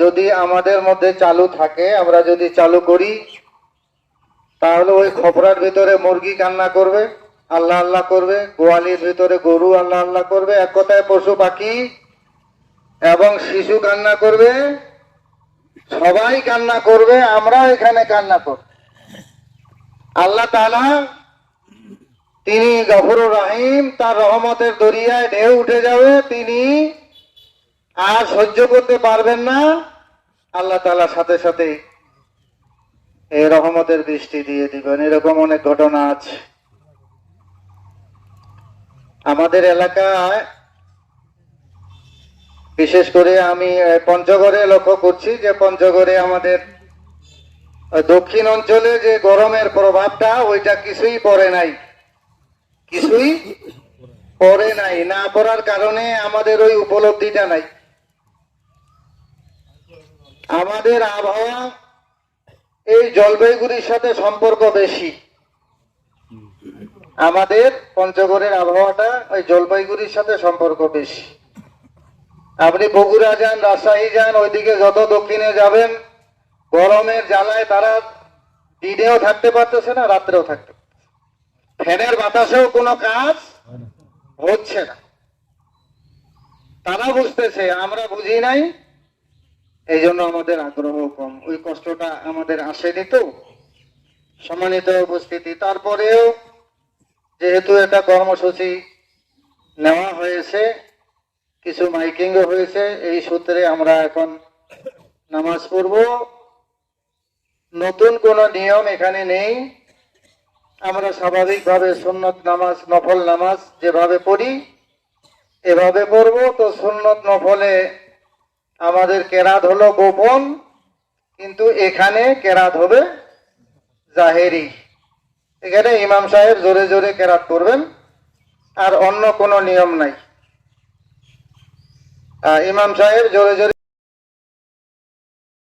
যদি আমাদের মধ্যে চালু থাকে, আমরা যদি চালু করি, তাহলে ওই খপরার ভিতরে মুরগি কান্না করবে, আল্লাহ আল্লাহ করবে, গোয়ালির ভিতরে গরু আল্লাহ আল্লাহ করবে, এক কথায় পশু পাখি এবং শিশু কান্না করবে, সবাই কান্না করবে আমরা এখানে কান্না করব। আল্লাহ তাআলা তিনি গফরুর রাহিম, তার রহমতের দরিয়ায় ঢেউ উঠে যাবে, তিনি আর সহ্য করতে পারবেন না। আল্লাহ তাআলার সাথে সাথে এই রহমতের বৃষ্টি দিয়ে দিবেন। এরকম অনেক ঘটনা আছে। আমাদের এলাকায় বিশেষ করে আমি পঞ্চগড়ে লক্ষ্য করছি যে পঞ্চগড়ে আমাদের দক্ষিণ অঞ্চলে যে গরমের প্রভাবটা, ওইটা কিছুই পড়ে নাই। কিছুই পড়ে নাই। না পড়ার কারণে আমাদের ওই উপলব্ধিটা নাই। আমাদের আবহাওয়া এই জলপাইগুড়ির সাথে সম্পর্ক বেশি। আমাদের পঞ্চগড়ের আবহাওয়াটা ওই জলপাইগুড়ির সাথে সম্পর্ক বেশি। আপনি বগুড়া যান, রাজশাহী যান, ওইদিকে যত দক্ষিণে যাবেন, গরমের জ্বালায় তারা দিনেও থাকতে পারতেছে না, রাত্রেও থাকতে ফ্যানের বাতাসেও কোনো কাজ হচ্ছে না। তারা বুঝতেছে, আমরা বুঝি নাই এই জন্য আমাদের আগ্রহ কম। ওই কষ্টটা আমাদের আসেনি তো। সম্মানিত উপস্থিতি। তারপরেও যেহেতু এটা কর্মসূচি নেওয়া হয়েছে, কিছু মাইকিংও হয়েছে, এই সূত্রে আমরা এখন নামাজ পড়ব। নতুন কোনো নিয়ম এখানে নেই। আমরা স্বাভাবিকভাবে সুন্নত নামাজ, নফল নামাজ যেভাবে পড়ি, এভাবে পড়ব। তো সুন্নত নফলে আমাদের কেরাত হলো গোপন, কিন্তু এখানে কেরাত হবে জাহেরি। এখানে ইমাম সাহেব জোরে জোরে কেরাত করবেন, আর অন্য কোনো নিয়ম নাই। ইমাম সাহেব জোরে জোরে